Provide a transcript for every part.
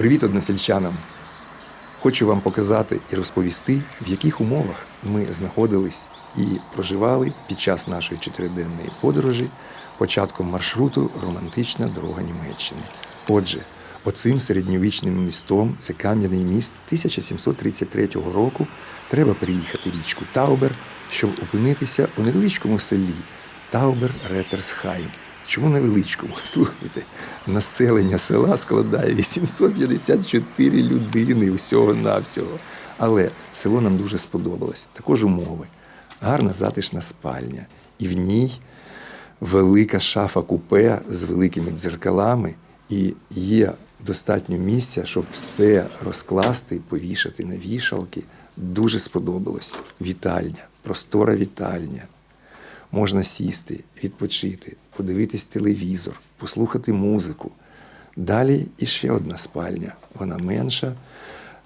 Привіт односельчанам! Хочу вам показати і розповісти, в яких умовах ми знаходились і проживали під час нашої чотириденної подорожі початком маршруту Романтична дорога Німеччини. Отже, оцим середньовічним містом, це кам'яний міст 1733 року, треба переїхати річку Таубер, щоб опинитися у невеличкому селі Таубер Ретерсхайм. Чому невеличкому? Слухайте, населення села складає 854 людини всього-навсього. Але село нам дуже сподобалось. Також умови. Гарна затишна спальня. І в ній велика шафа купе з великими дзеркалами. І є достатньо місця, щоб все розкласти повішати на вішалки. Дуже сподобалось. Вітальня, простора вітальня можна сісти, відпочити, подивитись телевізор, послухати музику. Далі іще одна спальня, вона менша.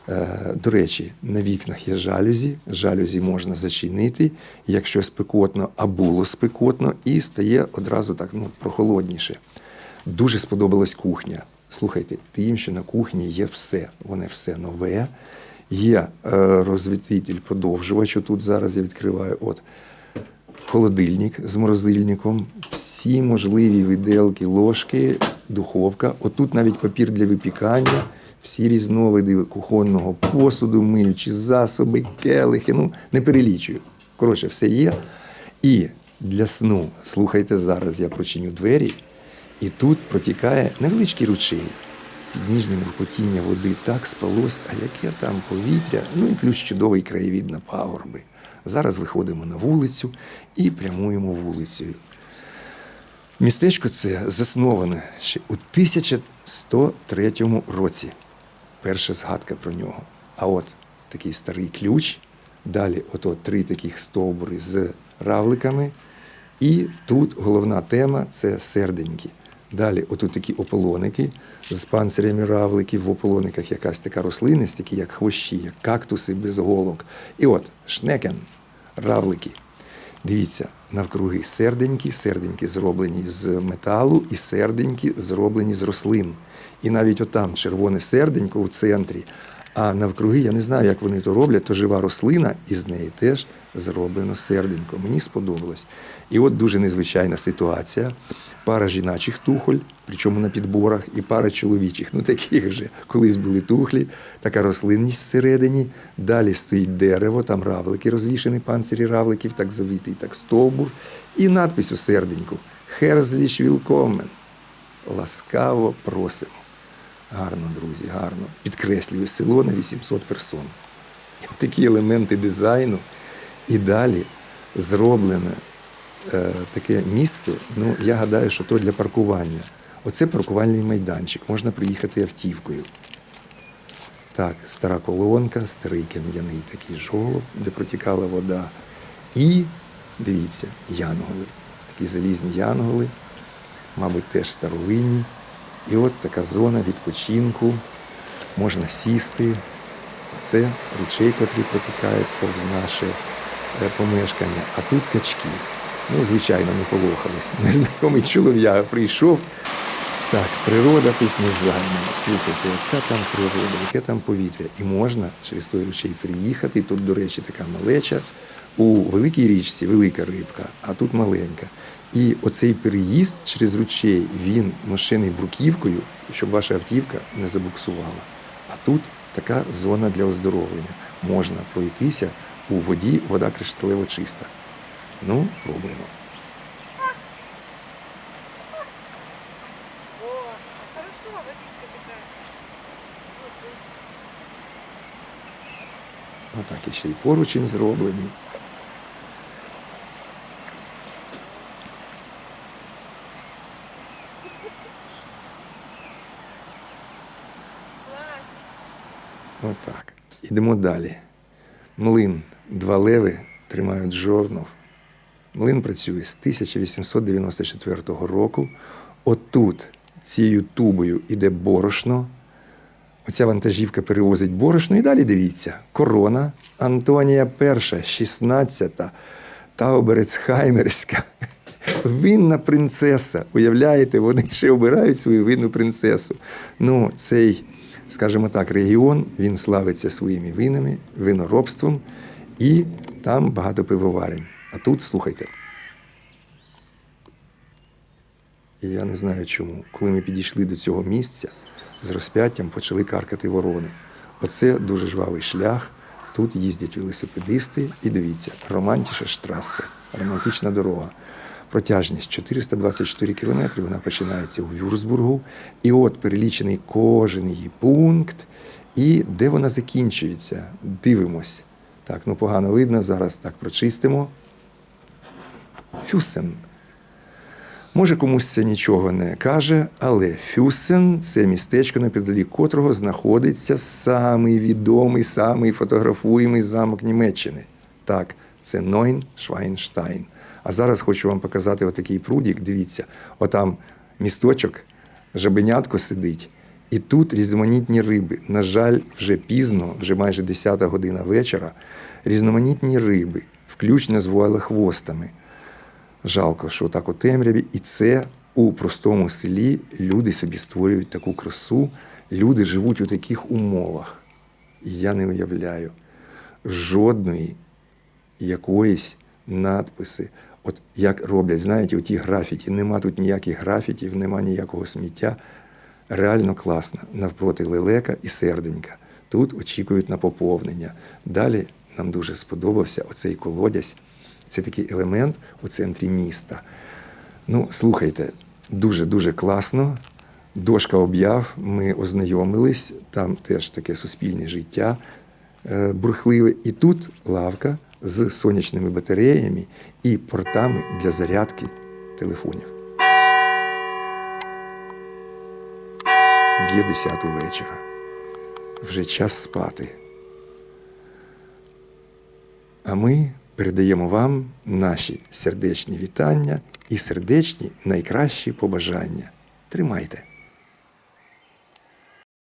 Е, До речі, на вікнах є жалюзі. Жалюзі можна зачинити, якщо спекотно, а було спекотно, і стає одразу так ну, прохолодніше. Дуже сподобалась кухня. Слухайте, тим, що на кухні є все, воно все нове. Є е, розвітвітель подовжувач. Тут зараз я відкриваю. От холодильник з морозильником, всі можливі виделки, ложки, духовка. Отут навіть папір для випікання, всі різновиди кухонного посуду, миючі засоби, келихи. Ну, не перелічую. Коротше, все є. І для сну, слухайте зараз, я прочиню двері, і тут протікає невеличкий ручей. Під ніжнім рухотіння води так спалось, а яке там повітря, ну і плюс чудовий краєвід на пагорби. Зараз виходимо на вулицю і прямуємо вулицею. Містечко це засноване ще у 1103 році. Перша згадка про нього. А от такий старий ключ, далі ото три таких стовбури з равликами. І тут головна тема це серденьки. Далі, отут такі ополоники з панцирями равликів, в ополониках якась така рослинність, такі як хвощі, як кактуси без голок. І от шнекен, равлики. Дивіться, навкруги серденькі, серденьки зроблені з металу, і серденьки зроблені з рослин. І навіть отам червоне серденько у центрі. А навкруги, я не знаю, як вони то роблять, то жива рослина, і з неї теж зроблено серденько. Мені сподобалось. І от дуже незвичайна ситуація. Пара жіначих тухоль, причому на підборах, і пара чоловічих. Ну таких вже колись були тухлі, така рослинність всередині. Далі стоїть дерево, там равлики розвішені, панцирі равликів, так завитий, так стовбур. І надпись у серденьку Херзліш вілкомен. Ласкаво просимо. Гарно, друзі, гарно. Підкреслюю село на 800 персон. Такі елементи дизайну. І далі зроблене таке місце. Ну, я гадаю, що то для паркування. Оце паркувальний майданчик. Можна приїхати автівкою. Так, стара колонка, старий кам'яний такий жолоб, де протікала вода. І дивіться, янголи. Такі залізні янголи, мабуть, теж старовинні. І от така зона відпочинку, можна сісти. Це ручей, котрий протікає повз наше е, помешкання. А тут качки. Ну, звичайно, не полохались. Незнайомий чолов'яга прийшов. Так, природа тут не займана. Слухайте, яка там природа, яке там повітря. І можна через той ручей приїхати. Тут, до речі, така малеча. У великій річці велика рибка, а тут маленька. І оцей переїзд через ручей він машиною бруківкою, щоб ваша автівка не забуксувала. А тут така зона для оздоровлення. Можна пройтися у воді, вода кришталево чиста. Ну, пробуємо. О, хорошо, водичка такая. Отак і ще й поручень зроблений. Отак. Ідемо далі. Млин. Два леви тримають жорнов. Млин працює з 1894 року. Отут цією тубою іде борошно. Оця вантажівка перевозить борошно. І далі дивіться. Корона Антонія І, 16, Тауберецхаймерська. Винна принцеса. Уявляєте, вони ще обирають свою винну принцесу. Ну, цей скажімо так, регіон він славиться своїми винами, виноробством, і там багато пивоварень. А тут слухайте. Я не знаю чому. Коли ми підійшли до цього місця, з розп'яттям почали каркати ворони. Оце дуже жвавий шлях. Тут їздять велосипедисти. І дивіться, романтіша штрасе, романтична дорога. Протяжність 424 кілометри, вона починається у Вюрсбургу. І от перелічений кожен її пункт. І де вона закінчується? Дивимось. Так, ну погано видно, зараз так прочистимо. Фюсен. Може, комусь це нічого не каже, але Фюсен це містечко, неподалік котрого знаходиться самий відомий, самий фотографуємий замок Німеччини. Так, це Нойн Швайнштайн. А зараз хочу вам показати отакий прудік. Дивіться, отам місточок, жабенятко сидить. І тут різноманітні риби. На жаль, вже пізно, вже майже 10 година вечора. Різноманітні риби, включно з вуалехвостами. Жалко, що так у темряві. І це у простому селі люди собі створюють таку красу, люди живуть у таких умовах. Я не уявляю жодної якоїсь надписи. От як роблять, знаєте, оті графіті, нема тут ніяких графітів, нема ніякого сміття. Реально класно. Навпроти лелека і серденька. Тут очікують на поповнення. Далі нам дуже сподобався оцей колодязь. Це такий елемент у центрі міста. Ну, слухайте, дуже-дуже класно. Дошка об'яв, ми ознайомились, там теж таке суспільне життя е, бурхливе. І тут лавка з сонячними батареями і портами для зарядки телефонів. Б'є 10 вечора. Вже час спати. А ми передаємо вам наші сердечні вітання і сердечні найкращі побажання. Тримайте!